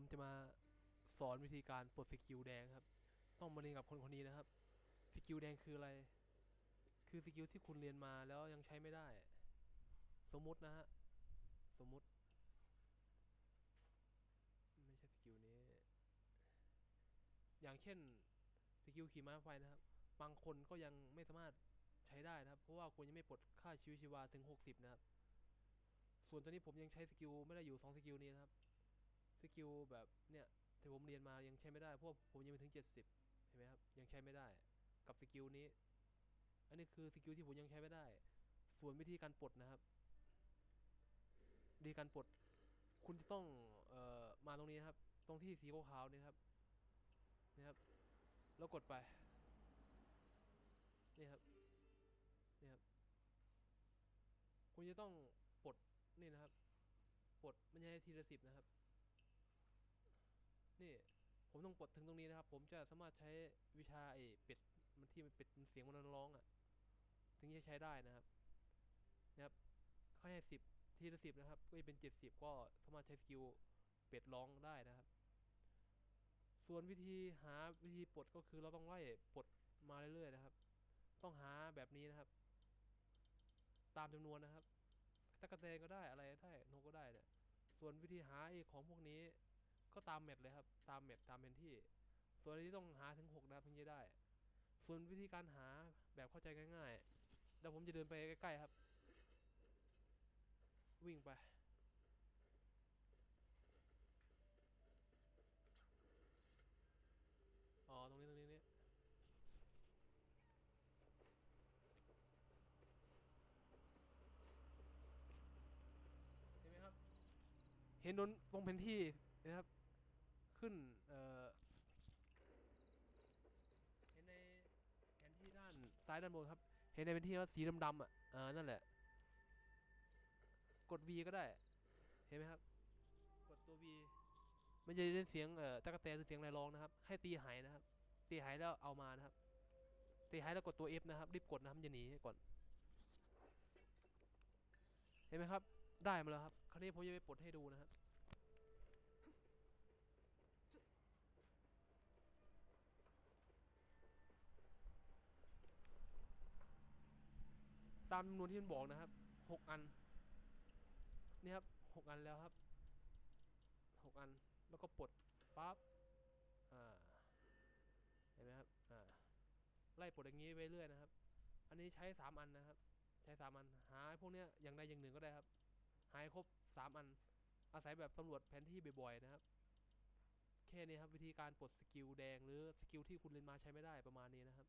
ผมจะมาสอนวิธีการปลดสกิลแดงครับ ต้องมาเรียนกับคนคนนี้นะครับ สกิลแดงคืออะไร คือสกิลที่คุณเรียนมาแล้วยังใช้ไม่ได้ สมมตินะฮะ สมมติ ไม่ใช่สกิลนี้ อย่างเช่นสกิลขี่ม้าไฟนะครับ บางคนก็ยังไม่สามารถใช้ได้นะครับ เพราะว่าคุณยังไม่ปลดค่าชีวิตชีวาถึง 60 นะครับ ส่วนตัวนี้ผมยังใช้สกิลไม่ได้อยู่สองสกิลนี้นะครับ กิลแบบเนี่ยที่ผมเรียนมายังใช้ไม่ได้เพราะวกผมยังไม่ถึง 70เห็นไหมครับยังใช้ไม่ได้ กับสกิลนี้ อันนี้คือสกิลที่ผมยังใช้ไม่ได้ ส่วนวิธีการปลดนะครับวิธีการปลดคุณจะต้องเอ่อมาตรงนี้นะครับ ตรงที่สีขาวๆนี่ครับนี่ครับ แล้วกดไปนี่ครับนี่ครับ คุณจะต้องปลดนี่นะครับ ปลดมันจะให้ทีละสิบนะครับ นี่ผมต้องปลดถึงตรงนี้นะครับ ผมจะสามารถใช้วิชาไอ้เป็ดมันที่มันเป็ดมันเสียงมันร้องอะ ถึงจะใช้ได้นะครับนะครับเขาให้สิบทีละสิบนะครับ ก็จะเป็นเจ็ดสิบก็สามารถใช้สกิลเป็ดร้องได้นะครับ ส่วนวิธีหาวิธีปลดก็คือเราต้องไล่ปลดมาเรื่อยๆนะครับ ต้องหาแบบนี้นะครับ ตามจำนวนนะครับตะกะแตนก็ได้อะไรก็ได้นกก็ได้เนี่ยส่วนวิธีหาไอ้ของพวกนี้ ก็ตามเม็ดเลยครับ ตามเม็ดตามเป็นที่ ส่วนอันนี้ต้องหาถึงหกนะครับถึงจะได้ ส่วนวิธีการหาแบบเข้าใจง่ายๆเดี๋ยวผมจะเดินไปใกล้ๆครับ วิ่งไปอ๋อ ตรงนี้ ตรงนี้นี่เห็นไหมครับ เห็นตรงตรงแผนที่นะครับ ขึ้น เอ่อเห็นในแผนที่ด้านซ้ายด้านบนครับ เห็นในแผนที่ว่าสีดำๆอะอ่านั่นแหละ กด V ก็ได้ เห็นไหมครับ กดตัว V มันจะได้เสียงเอ่อตะกะแตนหรือเสียงอะไรร้องนะครับ ให้ตีหายนะครับ ตีหายแล้วเอามานะครับ ตีหายแล้วกดตัว F นะครับ รีบกดนะครับมันจะหนีก่อน เห็นไหมครับ ได้มาแล้วครับ คราวนี้ผมจะไปปลดให้ดูนะครับ ตามจำนวนที่มันบอกนะครับหกอัน นี่ครับหกอันแล้วครับหกอันแล้วก็ปลดปั๊บอ่าเห็นไหมครับอ่าไล่ปลดอย่างนี้ไปเรื่อยนะครับ อันนี้ใช้สามอันนะครับ ใช้สามอันหาพวกเนี้ยอย่างใดอย่างหนึ่งก็ได้ครับ หายครบสามอัน อาศัยแบบตำรวจแผนที่บ่อยๆนะครับแค่นี้ครับวิธีการปลดสกิลแดงหรือสกิลที่คุณเล่นมาใช้ไม่ได้ประมาณนี้นะครับ